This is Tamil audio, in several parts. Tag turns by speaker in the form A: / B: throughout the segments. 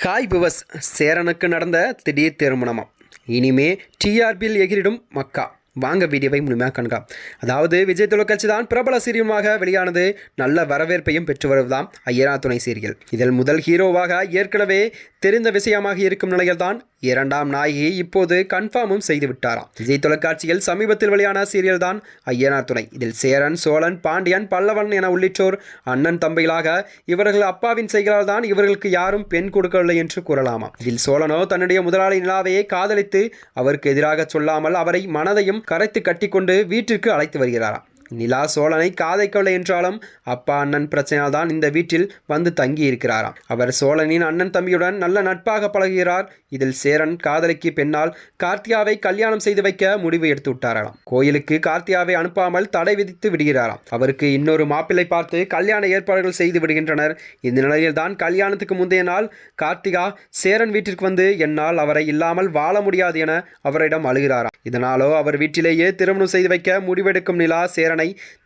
A: ஹாய் விவஸ் சேரனுக்கு நடந்த திடீர் திருமணமாம் இனிமே டிஆர்பியில் எகிரிடும் மக்கா. வாங்க வீடியோவை முழுமையாக கண்கா. அதாவது விஜய் தொலைக்காட்சி தான் பிரபல சீரியமாக வெளியானது. நல்ல வரவேற்பையும் பெற்று வருவதாம் ஐயரா துணை சீரியல். இதில் முதல் ஹீரோவாக ஏற்கனவே தெரிந்த விஷயமாக இருக்கும் நிலையில்தான் இரண்டாம் நாயகி இப்போது கன்ஃபார்மும் செய்துவிட்டாராம். விஜய் தொலைக்காட்சியில் சமீபத்தில் வெளியான சீரியல் தான் ஐயனார் துணை. இதில் சேரன் சோழன் பாண்டியன் பல்லவன் என உள்ளிட்டோர் அண்ணன் தம்பிகளாக இவர்கள் அப்பாவின் செய்களால் தான் இவர்களுக்கு யாரும் பெண் கொடுக்கவில்லை என்று கூறலாமா இதில் சோழனோ தன்னுடைய முதலாளி நிலாவையே காதலித்து அவருக்கு எதிராக சொல்லாமல் அவரை மனதையும் கரைத்து கட்டிக்கொண்டு வீட்டிற்கு அழைத்து வருகிறாராம். நிலா சோழனை காதைக்கவில்லை என்றாலும் அப்பா அண்ணன் பிரச்சனையால் தான் இந்த வீட்டில் வந்து தங்கி இருக்கிறாராம் அவர் சோழனின் அண்ணன் தம்பியுடன் நல்ல நட்பாக பழகுகிறார். இதில் சேரன் காதலிக்கு பெண்ணால் கார்த்தியாவை கல்யாணம் செய்து வைக்க முடிவு எடுத்து விட்டாராம் கோயிலுக்கு கார்த்தியாவை அனுப்பாமல் தடை விதித்து விடுகிறாராம். அவருக்கு இன்னொரு மாப்பிள்ளை பார்த்து கல்யாண ஏற்பாடுகள் செய்து விடுகின்றனர். இந்த நிலையில் தான் கல்யாணத்துக்கு முந்தைய நாள் கார்த்திகா சேரன் வீட்டிற்கு வந்து என்னால் அவரை இல்லாமல் வாழ முடியாது என அவரிடம் அழுகிறாராம். இதனாலோ அவர் வீட்டிலேயே திருமணம் செய்து வைக்க முடிவெடுக்கும் நிலா சேரன்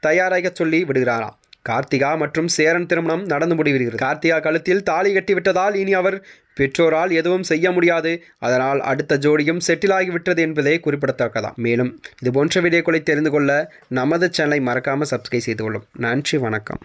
A: தயாராக சொல்லி விடுகிறாராம். கார்த்திகா மற்றும் சேரன் திருமணம் நடந்து முடிவிடுகிறது கார்த்திகா கழுத்தில் தாலி கட்டிவிட்டதால் இனி அவர் பெற்றோரால் எதுவும் செய்ய முடியாது. அதனால் அடுத்த ஜோடியும் செட்டில் ஆகிவிட்டது என்பதே குறிப்பிடத்தக்கதாம். மேலும் இது போன்ற வீடியோக்களை தெரிந்து கொள்ள நமது சேனலை மறக்காமல் சப்ஸ்கிரைப் செய்து கொள்ளும். நன்றி வணக்கம்.